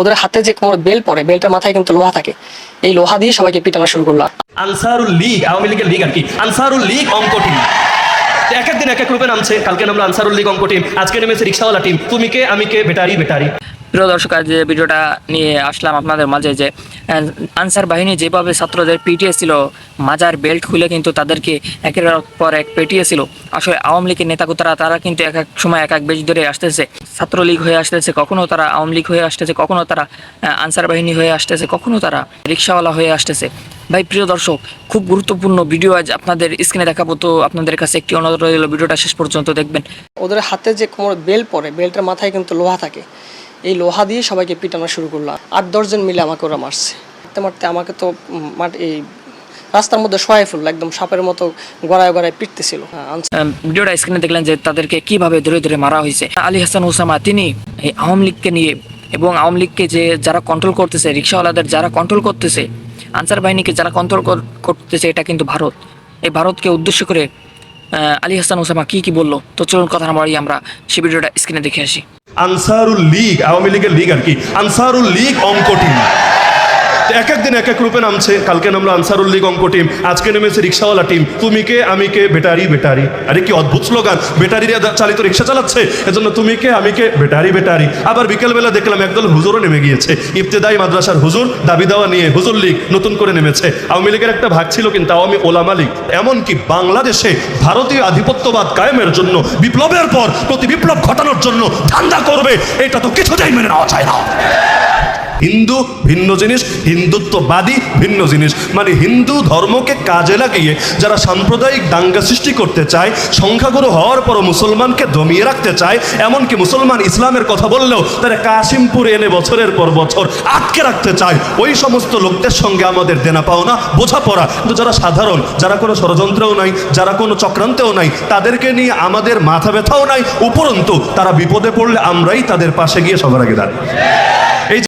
ওদের হাতে যে কোমর বেল পরে বেলটার মাথায় কিন্তু লোহা থাকে। এই লোহা দিয়ে সবাইকে পিটানো শুরু করল। আনসারুল লীগ, আওয়ামী লীগের লীগ আর কি। আনসারুল লীগ অঙ্ক টিম এক একদিন এক এক রূপে নামছে, কালকে নামলো আনসারুল লীগ অঙ্ক টিম আজকে নেমেছে রিক্সাওয়ালা টিম তুমি কে, আমি কে, বেটারি বেটারি। প্রিয় দর্শক, আজ ভিডিওটা নিয়ে আসলাম আপনাদের মাঝে যে আনসার বাহিনী যেভাবে ছাত্রদের পিটিয়েছিল মাজার বেল্ট খুলে কিন্তু তাদেরকে একের পর এক পেটিয়েছিল আসলে আওয়ামী লীগের নেতাকুতারা তারা কিন্তু এক এক সময় এক এক বেশ ধরে আসতেছে। ছাত্রলীগ হয়ে আসতেছে, কখনো তারা আওয়ামী লীগ হয়ে আসতেছে, কখনো তারা আনসার বাহিনী হয়ে আসতেছে, কখনো তারা রিক্সাওয়ালা হয়ে আসতেছে। ভাই, প্রিয় দর্শক, খুব গুরুত্বপূর্ণ ভিডিও আজ আপনাদের স্ক্রিনে দেখাবো। তো আপনাদের কাছে একটি অনুরোধ রইল, ভিডিওটা শেষ পর্যন্ত দেখবেন। ওদের হাতে যে কোমর বেল পরে, বেলটার মাথায় কিন্তু লোহা থাকে। এই লোহা দিয়ে সবাইকে পিটানো শুরু করলাম আট দশজন মিলে আমাকে ওরা মারছে। মারতে মারতে আমাকে তো মাঠ- এই রাস্তার মধ্যে শোয়াই ফেলল একদম সাপের মতো গড়ায় গড়ায় পিটতেছিল। হ্যাঁ, ভিডিওটা স্ক্রিনে দেখলেন যে তাদেরকে কীভাবে ধরে ধরে মারা হয়েছে। আলী হাসান ওসামা তিনি এই আওয়ামী লীগকে নিয়ে এবং আওয়ামী লীগকে যে যারা কন্ট্রোল করতেছে রিক্সাওয়ালাদের যারা কন্ট্রোল করতেছে আনসার বাহিনীকে যারা কন্ট্রোল করতেছে এটা কিন্তু ভারত। এই ভারতকে উদ্দেশ্য করে আলী হাসান ওসামা কি কি বলল তো চলুন কথা না আমরা সেই ভিডিওটা স্ক্রিনে দেখে আসি। আনসারুল লীগ আওয়ামী লীগের লীগ আর কি। আনসারুল লীগ অঙ্ক টিম এক এক দিন এক এক রূপে নামছে। কালকে নামলো আনসারুল লীগ অঙ্ক টিম আজকে নেমেছে রিক্সাওয়ালা টিম তুমি কে? আমি কে? বেটারি বেটারি। আরে কি অদ্ভুত স্লোগান বেটারি চালিত রিক্সা চালাচ্ছে? এজন্য তুমি কে? আমি কে? বেটারি বেটারি। আবার বিকেলবেলা দেখলাম একদল হুজুরও নেমে গিয়েছে। ইফতেদাই মাদ্রাসার হুজুর, দাবি দেওয়া নিয়ে হুজুর লীগ নতুন করে নেমেছে। আওয়ামী লীগের একটা ভাগ ছিল কিন্তু আওয়ামী ওলামা লীগ। এমনকি বাংলাদেশে ভারতীয় আধিপত্যবাদ কায়েমের জন্য, বিপ্লবের পর প্রতি বিপ্লব ঘটানোর জন্য ধান্দা করবে। এটা তো কিছুতেই মেনে নেওয়া যায় না। হিন্দু ভিন্ন জিনিস, হিন্দুত্ববাদী ভিন্ন জিনিস। মানে হিন্দু ধর্মকে কাজে লাগিয়ে যারা সাম্প্রদায়িক দাঙ্গা সৃষ্টি করতে চায়, সংখ্যাগুরু হওয়ার পরও মুসলমানকে দমিয়ে রাখতে চায়, এমনকি মুসলমান ইসলামের কথা বললেও তারা কাশিমপুর এনে বছরের পর বছর আটকে রাখতে চায়। ওই সমস্ত লোকদের সঙ্গে আমাদের দেনা পাওনা, বোঝাপড়া। কিন্তু যারা সাধারণ, যারা কোনো ষড়যন্ত্রেও নাই, যারা কোনো চক্রান্তেও নাই, তাদেরকে নিয়ে আমাদের মাথা ব্যথাও নাই। উপরন্তু, তারা বিপদে পড়লে আমরাই তাদের পাশে গিয়ে সবার আগে দাঁড়াই।